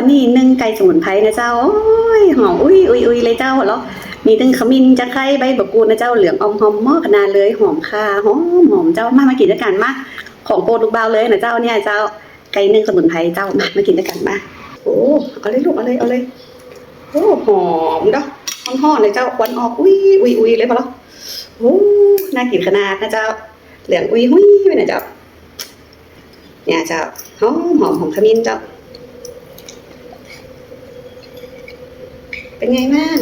วันนี้นึ่งไก่สมุนไพรนะเจ้าโอ้ยหอมอุ้ยอุ้ยอุ้ยเลยเจ้าแล้วมีตึงขมิ้นจะไคร้ใบบักูนะเจ้าเหลืองอมหอมหม้อขนาดเลยหอมค่าหอมหอมเจ้ามามากินด้วยกันมาของโปรดลูกเบาเลยนะเจ้าเนี่ยเจ้าไก่นึ่งสมุนไพรเจ้ามามากินด้วยกันมาโอ้เอาเลยลูกเอาเลยเอาเลยโอ้หอมเนาะหอมๆเลยเจ้าควันออกอุ้ยอุ้ยอุ้ยเลยพอแล้วโอ้น่ากินขนาดนะเจ้า เหลืองอุ้ยหุ้ยไปนะเจ้าเนี่ยเจ้าหอมหอมหอมขมิ้นเจ้า เป็นไงบ้าง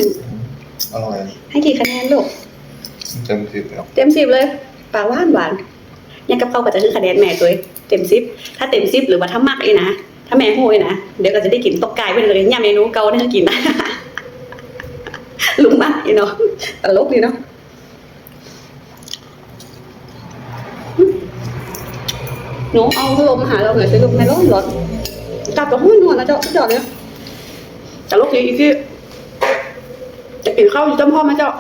อร่อยให้กี่คะแนนลูก เต็มสิบแล้วเต็มสิบเลยปลาหวานหวานยังกับเขาก็จะคือคะแนนแม่ตัวเองเต็มสิบถ้าเต็มสิบหรือว่าถ้ามักเลยนะถ้าแม่โหยนะเดี๋ยวก็จะได้กินตกไก่ไปเลยย่าเมนูเก่าเนี่ยกินนะลุงมากอีเนาะตลกดีเนาะหนูเอาพัดลมมาหาเราหน่อยสิลูกในร้อนร้อนจับกับห้วยนวลนะเจ้าสุดยอดเลยตลกดีอีกทีจะ กินข้าวอยู่จำพ่อไหมเจ้า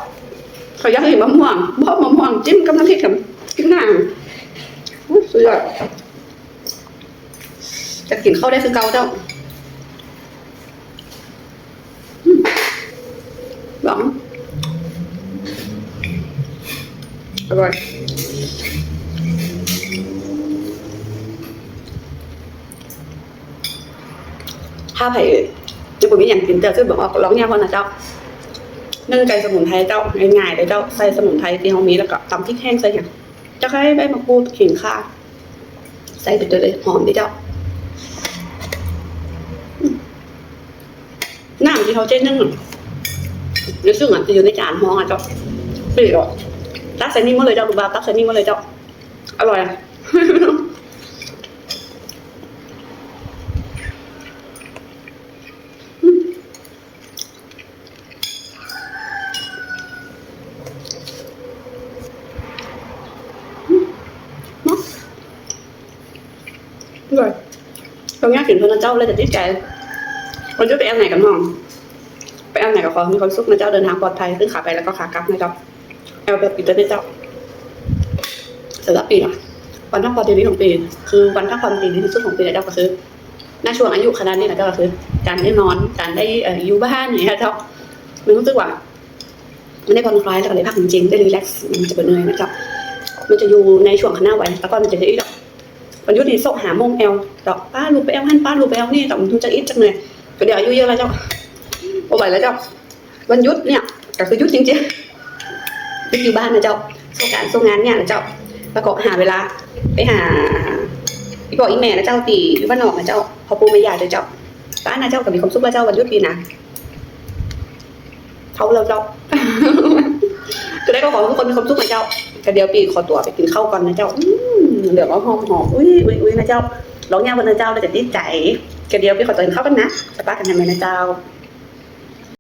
เขาอยากให้มะม่วงเพราะมะม่วงจิ้มกับน้ำพริกกับพริกหน้าอุ๊ยสุดยอดจะกินข้าวได้คือเกาเจ้าหวังอร่อยถ้าไผ่จะบอกว่าอย่างกินเจอคือบอกว่าร้องเนี่ยพ่อนะเจ้า นึ่งไก่สมุนไพรเจ้าง่ายๆเลยเจ้าใส่สมุนไพรที่เขามีแล้วก็ตำพริกแห้งใส่อย่างจะให้ใบมะกรูดขิงข่าใส่ไปเลยหอมดีเจ้าอืมน้ำที่เขาเจ๊นึ่งอะเดี๋ยวซึ่งอะจะอยู่ในจานหองอะเจ้าเปรี้ยวตักใส่นี่มาเลยเจ้าลูบาตักใส่นี่มาเลยเจ้าอร่อยอะ อร่อยตรงนี้ถึงคนนะเจ้าเลยจะติดใจคนจะไปแอลไหนกันห้องไปแอลไหนกับความมีความสุขนะเจ้าเดินทางปลอดภัยซึ่งขาไปแล้วก็ขากลับนะเจ้าแอลแบบปิดเลยนะเจ้าสำหรับปีนะวันพักผ่อนดีของปี คือวันพักผ่อนดีที่สุดของปีนะเจ้าก็คือณช่วงอายุขนาดนี้นะเจ้าก็คือ การได้นอนการได้อยู่บ้านอย่างเงี้ยเจ้ามันรู้สึกว่ามันได้ผ่อนคลายแล้วก็ได้พักจริงๆได้รีแลกซ์มันจะเป็นเหนื่อยนะเจ้ามันจะอยู่ในช่วงข้างหวแล้วก็มันจะได้อีกดอก วันยุติโซหาโมงแอลดอกป้าลูกไปแอลหันป้าลูกไปแอลนี่แต่มันจะอีกจังเลยก็เดี๋ยวอายุเยอะแล้วเจ้าโอ้ไหวแล้วเจ้าวันยุดเนี่ยก็คือยุดจริงๆไปอยู่บ้านนะเจ้าโซการโซงานเนี่ยนะเจ้าแล้วก็หาเวลา ไปหาพี่บอกอีแม่นะเจ้าตีอยู่บ้านนอกนะเจ้าพอปูไม่ยาเลยเจ้าป้านะเจ้ากับมีความสุขแล้วเจ้าวันยุดปีนะเขาเราเจ้าจะได้ก็ขอทุกคนมีความสุขนะเจ้าแต่เดี๋ยวปีขอตัวไปกินข้าวก่อนนะเจ้า เหลืองหอมหอมอุ้ยอุ้ยอุ้ยนะเจ้าร้องยาวคนนะเจ้าเราจะดีใจแต่เดียวปีขอตัวกินข้ากันนะสปากันทำไมนะเจ้า